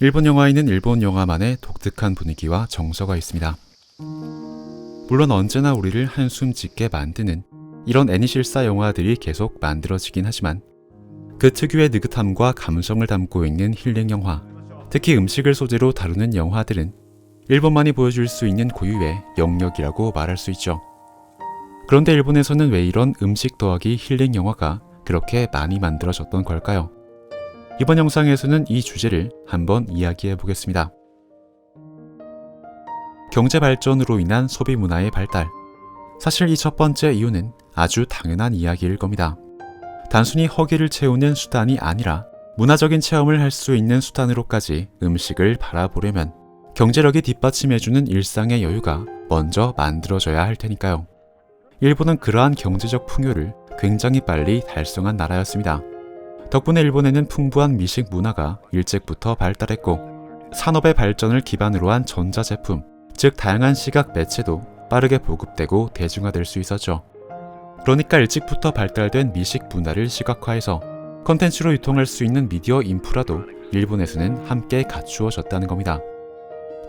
일본 영화에는 일본 영화만의 독특한 분위기와 정서가 있습니다. 물론 언제나 우리를 한숨 짓게 만드는 이런 애니실사 영화들이 계속 만들어지긴 하지만 그 특유의 느긋함과 감성을 담고 있는 힐링 영화, 특히 음식을 소재로 다루는 영화들은 일본만이 보여줄 수 있는 고유의 영역이라고 말할 수 있죠. 그런데 일본에서는 왜 이런 음식 더하기 힐링 영화가 그렇게 많이 만들어졌던 걸까요? 이번 영상에서는 이 주제를 한번 이야기해 보겠습니다. 경제 발전으로 인한 소비 문화의 발달. 사실 이 첫 번째 이유는 아주 당연한 이야기일 겁니다. 단순히 허기를 채우는 수단이 아니라 문화적인 체험을 할 수 있는 수단으로까지 음식을 바라보려면 경제력이 뒷받침해주는 일상의 여유가 먼저 만들어져야 할 테니까요. 일본은 그러한 경제적 풍요를 굉장히 빨리 달성한 나라였습니다. 덕분에 일본에는 풍부한 미식 문화가 일찍부터 발달했고 산업의 발전을 기반으로 한 전자제품, 즉 다양한 시각 매체도 빠르게 보급되고 대중화될 수 있었죠. 그러니까 일찍부터 발달된 미식 문화를 시각화해서 컨텐츠로 유통할 수 있는 미디어 인프라도 일본에서는 함께 갖추어졌다는 겁니다.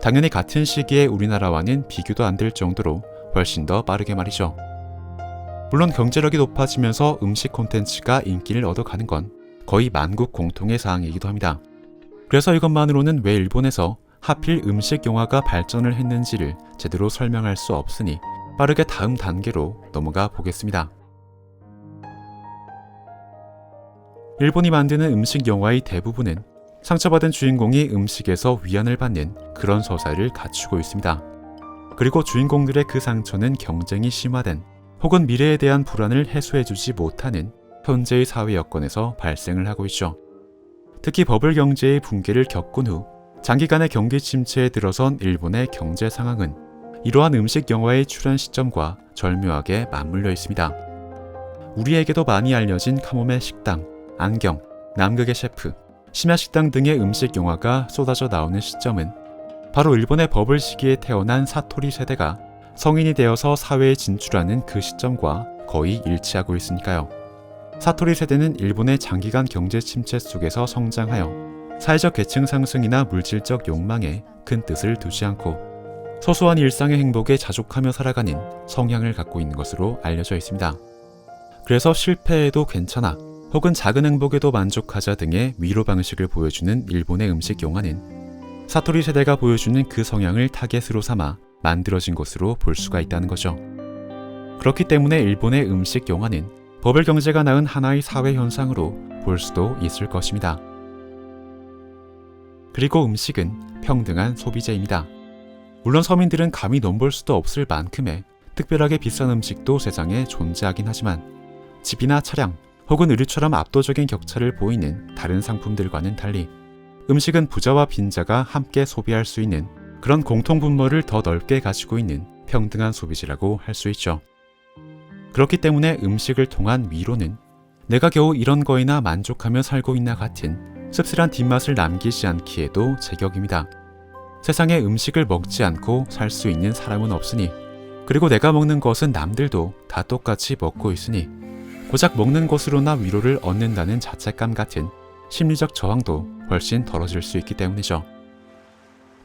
당연히 같은 시기에 우리나라와는 비교도 안 될 정도로 훨씬 더 빠르게 말이죠. 물론 경제력이 높아지면서 음식 콘텐츠가 인기를 얻어가는 건 거의 만국 공통의 사항이기도 합니다. 그래서 이것만으로는 왜 일본에서 하필 음식 영화가 발전을 했는지를 제대로 설명할 수 없으니 빠르게 다음 단계로 넘어가 보겠습니다. 일본이 만드는 음식 영화의 대부분은 상처받은 주인공이 음식에서 위안을 받는 그런 서사를 갖추고 있습니다. 그리고 주인공들의 그 상처는 경쟁이 심화된 혹은 미래에 대한 불안을 해소해주지 못하는 현재의 사회 여건에서 발생을 하고 있죠. 특히 버블 경제의 붕괴를 겪은 후 장기간의 경기 침체에 들어선 일본의 경제 상황은 이러한 음식 영화의 출현 시점과 절묘하게 맞물려 있습니다. 우리에게도 많이 알려진 카모메 식당, 안경, 남극의 셰프, 심야 식당 등의 음식 영화가 쏟아져 나오는 시점은 바로 일본의 버블 시기에 태어난 사토리 세대가 성인이 되어서 사회에 진출하는 그 시점과 거의 일치하고 있으니까요. 사토리 세대는 일본의 장기간 경제 침체 속에서 성장하여 사회적 계층 상승이나 물질적 욕망에 큰 뜻을 두지 않고 소소한 일상의 행복에 자족하며 살아가는 성향을 갖고 있는 것으로 알려져 있습니다. 그래서 실패해도 괜찮아 혹은 작은 행복에도 만족하자 등의 위로 방식을 보여주는 일본의 음식 영화는 사토리 세대가 보여주는 그 성향을 타겟으로 삼아 만들어진 것으로 볼 수가 있다는 거죠. 그렇기 때문에 일본의 음식 영화는 버블 경제가 낳은 하나의 사회 현상으로 볼 수도 있을 것입니다. 그리고 음식은 평등한 소비재입니다. 물론 서민들은 감히 넘볼 수도 없을 만큼의 특별하게 비싼 음식도 세상에 존재하긴 하지만 집이나 차량 혹은 의류처럼 압도적인 격차를 보이는 다른 상품들과는 달리 음식은 부자와 빈자가 함께 소비할 수 있는 그런 공통 분모를 더 넓게 가지고 있는 평등한 소비지라고 할 수 있죠. 그렇기 때문에 음식을 통한 위로는 내가 겨우 이런 거에나 만족하며 살고 있나 같은 씁쓸한 뒷맛을 남기지 않기에도 제격입니다. 세상에 음식을 먹지 않고 살 수 있는 사람은 없으니 그리고 내가 먹는 것은 남들도 다 똑같이 먹고 있으니 고작 먹는 것으로나 위로를 얻는다는 자책감 같은 심리적 저항도 훨씬 덜어질 수 있기 때문이죠.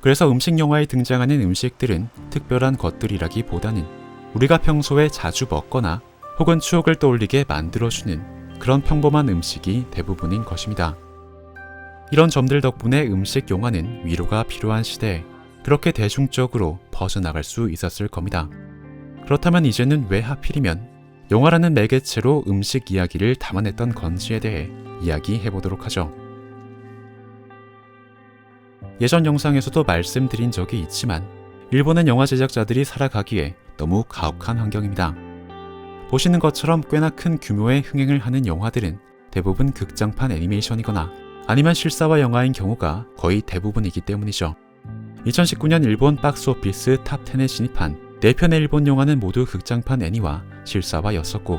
그래서 음식 영화에 등장하는 음식들은 특별한 것들이라기보다는 우리가 평소에 자주 먹거나 혹은 추억을 떠올리게 만들어주는 그런 평범한 음식이 대부분인 것입니다. 이런 점들 덕분에 음식 영화는 위로가 필요한 시대에 그렇게 대중적으로 퍼져나갈 수 있었을 겁니다. 그렇다면 이제는 왜 하필이면 영화라는 매개체로 음식 이야기를 담아냈던 건지에 대해 이야기해 보도록 하죠. 예전 영상에서도 말씀드린 적이 있지만 일본은 영화 제작자들이 살아가기에 너무 가혹한 환경입니다. 보시는 것처럼 꽤나 큰 규모의 흥행을 하는 영화들은 대부분 극장판 애니메이션이거나 아니면 실사화 영화인 경우가 거의 대부분이기 때문이죠. 2019년 일본 박스오피스 탑 10에 진입한 4편의 일본 영화는 모두 극장판 애니와 실사화였었고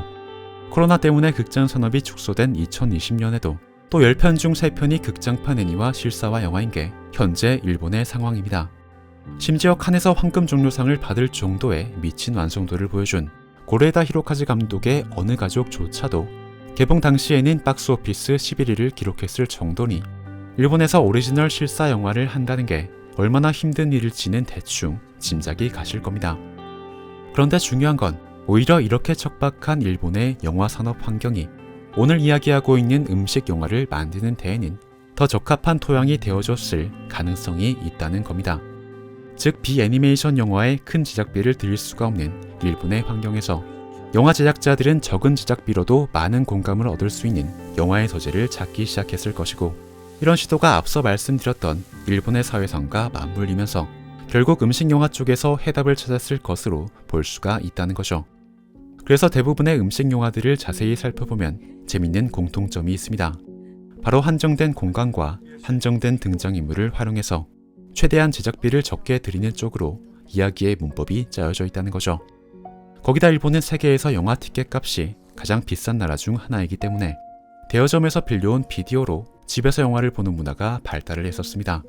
코로나 때문에 극장 산업이 축소된 2020년에도 또 10편 중 3편이 극장판 애니와 실사화 영화인 게 현재 일본의 상황입니다. 심지어 칸에서 황금 종려상을 받을 정도의 미친 완성도를 보여준 고레다 히로카즈 감독의 어느 가족조차도 개봉 당시에는 박스오피스 11위를 기록했을 정도니 일본에서 오리지널 실사 영화를 한다는 게 얼마나 힘든 일일지는 대충 짐작이 가실 겁니다. 그런데 중요한 건 오히려 이렇게 척박한 일본의 영화 산업 환경이 오늘 이야기하고 있는 음식 영화를 만드는 데에는 더 적합한 토양이 되어줬을 가능성이 있다는 겁니다. 즉 비애니메이션 영화에 큰 제작비를 들일 수가 없는 일본의 환경에서 영화 제작자들은 적은 제작비로도 많은 공감을 얻을 수 있는 영화의 소재를 찾기 시작했을 것이고 이런 시도가 앞서 말씀드렸던 일본의 사회상과 맞물리면서 결국 음식 영화 쪽에서 해답을 찾았을 것으로 볼 수가 있다는 거죠. 그래서 대부분의 음식 영화들을 자세히 살펴보면 재밌는 공통점이 있습니다. 바로 한정된 공간과 한정된 등장인물을 활용해서 최대한 제작비를 적게 들이는 쪽으로 이야기의 문법이 짜여져 있다는 거죠. 거기다 일본은 세계에서 영화 티켓 값이 가장 비싼 나라 중 하나이기 때문에 대여점에서 빌려온 비디오로 집에서 영화를 보는 문화가 발달을 했었습니다.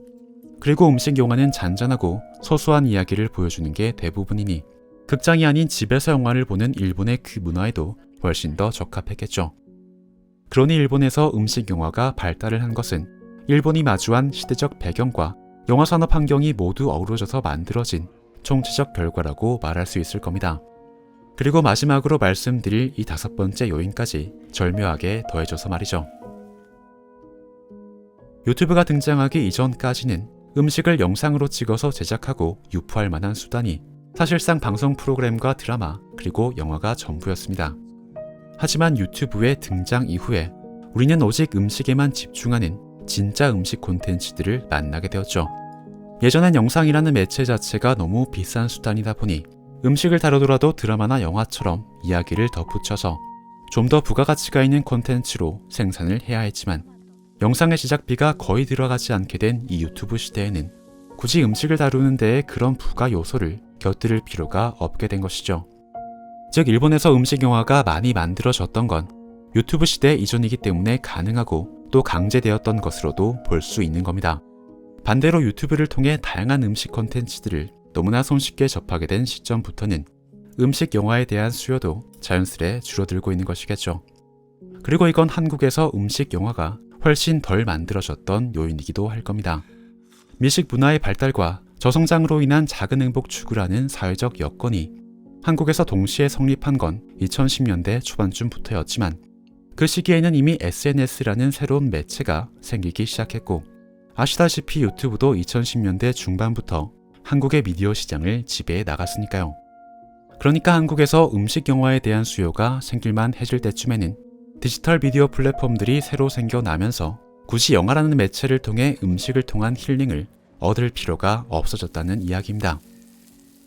그리고 음식 영화는 잔잔하고 소소한 이야기를 보여주는 게 대부분이니 극장이 아닌 집에서 영화를 보는 일본의 그 문화에도 훨씬 더 적합했겠죠. 그러니 일본에서 음식 영화가 발달을 한 것은 일본이 마주한 시대적 배경과 영화 산업 환경이 모두 어우러져서 만들어진 총체적 결과라고 말할 수 있을 겁니다. 그리고 마지막으로 말씀드릴 이 다섯 번째 요인까지 절묘하게 더해져서 말이죠. 유튜브가 등장하기 이전까지는 음식을 영상으로 찍어서 제작하고 유포할 만한 수단이 사실상 방송 프로그램과 드라마 그리고 영화가 전부였습니다. 하지만 유튜브의 등장 이후에 우리는 오직 음식에만 집중하는 진짜 음식 콘텐츠들을 만나게 되었죠. 예전엔 영상이라는 매체 자체가 너무 비싼 수단이다 보니 음식을 다루더라도 드라마나 영화처럼 이야기를 덧붙여서 좀 더 부가가치가 있는 콘텐츠로 생산을 해야 했지만 영상의 제작비가 거의 들어가지 않게 된 이 유튜브 시대에는 굳이 음식을 다루는 데에 그런 부가 요소를 곁들일 필요가 없게 된 것이죠. 즉 일본에서 음식 영화가 많이 만들어졌던 건 유튜브 시대 이전이기 때문에 가능하고 또 강제되었던 것으로도 볼 수 있는 겁니다. 반대로 유튜브를 통해 다양한 음식 콘텐츠들을 너무나 손쉽게 접하게 된 시점부터는 음식 영화에 대한 수요도 자연스레 줄어들고 있는 것이겠죠. 그리고 이건 한국에서 음식 영화가 훨씬 덜 만들어졌던 요인이기도 할 겁니다. 미식 문화의 발달과 저성장으로 인한 작은 행복 추구라는 사회적 여건이 한국에서 동시에 성립한 건 2010년대 초반쯤부터였지만 그 시기에는 이미 SNS라는 새로운 매체가 생기기 시작했고 아시다시피 유튜브도 2010년대 중반부터 한국의 미디어 시장을 지배해 나갔으니까요. 그러니까 한국에서 음식 영화에 대한 수요가 생길만 해질 때쯤에는 디지털 미디어 플랫폼들이 새로 생겨나면서 굳이 영화라는 매체를 통해 음식을 통한 힐링을 얻을 필요가 없어졌다는 이야기입니다.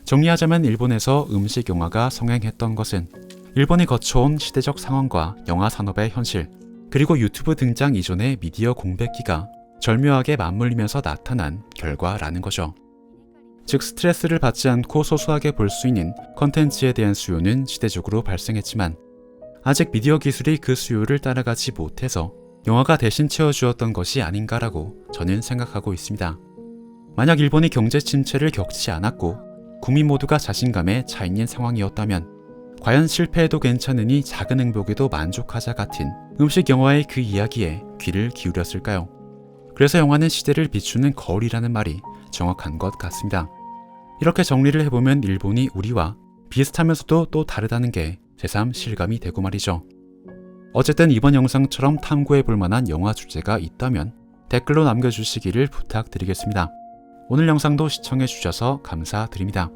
정리하자면 일본에서 음식 영화가 성행했던 것은 일본이 거쳐온 시대적 상황과 영화 산업의 현실, 그리고 유튜브 등장 이전의 미디어 공백기가 절묘하게 맞물리면서 나타난 결과라는 거죠. 즉 스트레스를 받지 않고 소소하게 볼 수 있는 컨텐츠에 대한 수요는 시대적으로 발생했지만 아직 미디어 기술이 그 수요를 따라가지 못해서 영화가 대신 채워주었던 것이 아닌가라고 저는 생각하고 있습니다. 만약 일본이 경제 침체를 겪지 않았고 국민 모두가 자신감에 차 있는 상황이었다면 과연 실패해도 괜찮으니 작은 행복에도 만족하자 같은 음식 영화의 그 이야기에 귀를 기울였을까요? 그래서 영화는 시대를 비추는 거울이라는 말이 정확한 것 같습니다. 이렇게 정리를 해보면 일본이 우리와 비슷하면서도 또 다르다는 게 새삼 실감이 되고 말이죠. 어쨌든 이번 영상처럼 탐구해 볼 만한 영화 주제가 있다면 댓글로 남겨주시기를 부탁드리겠습니다. 오늘 영상도 시청해 주셔서 감사드립니다.